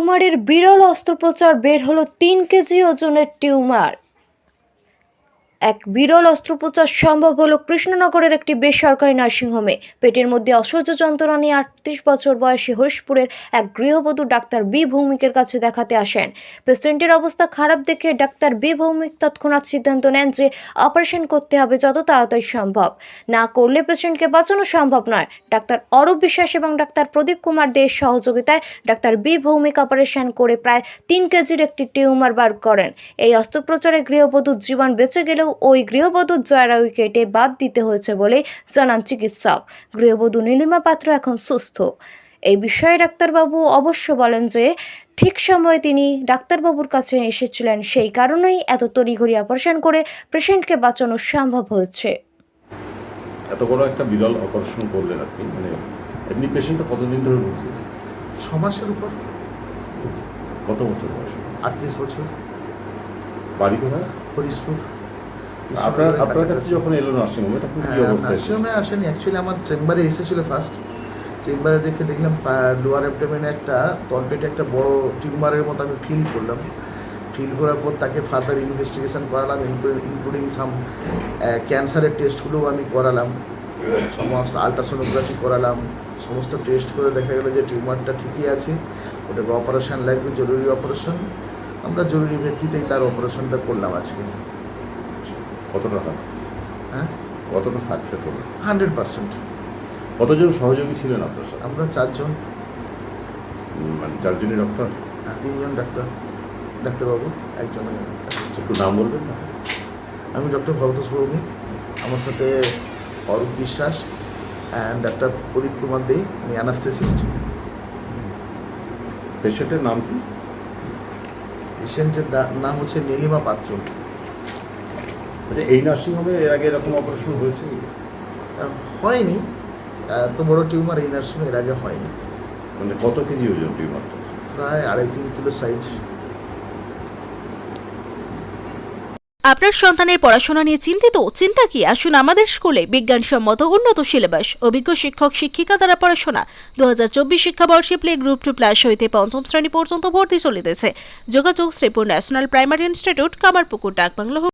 টিউমারের বিরল অস্ত্রোপচার বের হলো তিন কেজি ওজনের টিউমার। এক বিরল অস্ত্রোপচার সম্ভব হলো কৃষ্ণনগরের একটি বেসরকারি নার্সিংহোমে। পেটের মধ্যে অসহ্য যন্ত্রণা নিয়ে আটত্রিশ বছর বয়সী হরিশপুরের এক গৃহবধূ ডাক্তার বি ভৌমিকের কাছে দেখাতে আসেন। পেশেন্টের অবস্থা খারাপ দেখে ডাক্তার বি ভৌমিক তৎক্ষণাৎ সিদ্ধান্ত নেন যে অপারেশন করতে হবে যত তাড়াতাড়ি সম্ভব। না করলে পেশেন্টকে বাঁচানো সম্ভব নয়। ডাক্তার অরূপ বিশ্বাস এবং ডাক্তার প্রদীপ কুমার দেয়ের সহযোগিতায় ডাক্তার বি ভৌমিক অপারেশন করে প্রায় তিন কেজির একটি টিউমার বার করেন। এই অস্ত্রোপচারে গৃহবধূর জীবন বেঁচে গেলেও ওই গৃহবধূর জয়রাউই কেটে বাদ দিতে হয়েছে বলে জানান চিকিৎসক। গৃহবধূ নীলিমা পাত্র এখন সুস্থ। এই বিষয়ে ডাক্তারবাবু অবশ্য বলেন যে ঠিক সময়ে তিনি ডাক্তারবাবুর কাছে এসেছিলেন। সেই কারণেই এত তড়িঘড়ি অপারেশন করে পেশেন্টকে বাঁচানো সম্ভব হয়েছে। এত বড় একটা বিরল অপারেশন করলেন আপনি? মানে এমনি পেশেন্টটা কতদিন ধরে ভুগছে ছ মাসের উপর। কত বছর বয়স? আটত্রিশ বছর। বাড়ি কোথায়? হরিশপুর। আপনার আপনার কাছে যখন এলো নার্সিংহোমে তখন কি হ্যাঁ, নার্সিংহোমে আসেনি। অ্যাকচুয়ালি আমার চেম্বারে এসেছিল ফার্স্ট চেম্বারে দেখে দেখলাম লোয়ার একটা তলপেটে একটা বড় টিউমারের মতো আমি ফিল করলাম। ফিল করার পর তাকে ফার্দার ইনভেস্টিগেশন করালাম ইনক্লুডিং সাম ক্যান্সারের টেস্টগুলোও আমি করালাম। সমস্ত আলট্রাসোনোগ্রাফি করালাম। সমস্ত টেস্ট করে দেখা গেলো যে টিউমারটা ঠিকই আছে। ওটাকে অপারেশন লাগবে জরুরি অপারেশন আমরা জরুরি ভিত্তিতেই তার অপারেশনটা করলাম আজকে। কতটা সাকসেস হ্যাঁ? কতটা সাকসেস হলো হান্ড্রেড পার্সেন্ট। কতজন সহযোগী ছিলেন আপনার সাথে? আমরা চারজন। মানে চারজনই ডক্টর আর তিনজন ডাক্তার ডাক্তারবাবু একজন একটু নাম বলবেন না আমি ডক্টর ভরতোষ ভৌমিক আমার সাথে অরূপ বিশ্বাস অ্যান্ড ডাক্তার প্রদীপ কুমার দে উনি অ্যানাস্থেসিস্ট পেশেন্টের নাম কি? পেশেন্টের নাম হচ্ছে নীলিমা পাত্র। আচ্ছা এই নার্সিংহোমে এর আগে এরকম অপারেশন হয়েছে? হয়নি। এত বড় টিউমার এই এর আগে হয়নি। মানে কত কেজি ওজন টিউমারটা প্রায় আড়াই তিন কিলো সাইজ। আপনার সন্তানের পড়াশোনা নিয়ে চিন্তিত? চিন্তা কি? আসুন আমাদের স্কুলে বিজ্ঞানসম্মত উন্নত সিলেবাস অভিজ্ঞ শিক্ষক শিক্ষিকা দ্বারা পড়াশোনা। দু হাজার চব্বিশ শিক্ষাবর্ষে প্লে গ্রুপ টু প্লাস হইতে পঞ্চম শ্রেণি পর্যন্ত ভর্তি চলিতেছে। যোগাযোগ Sripur national primary institute Kamarpukur ডাকবাংলো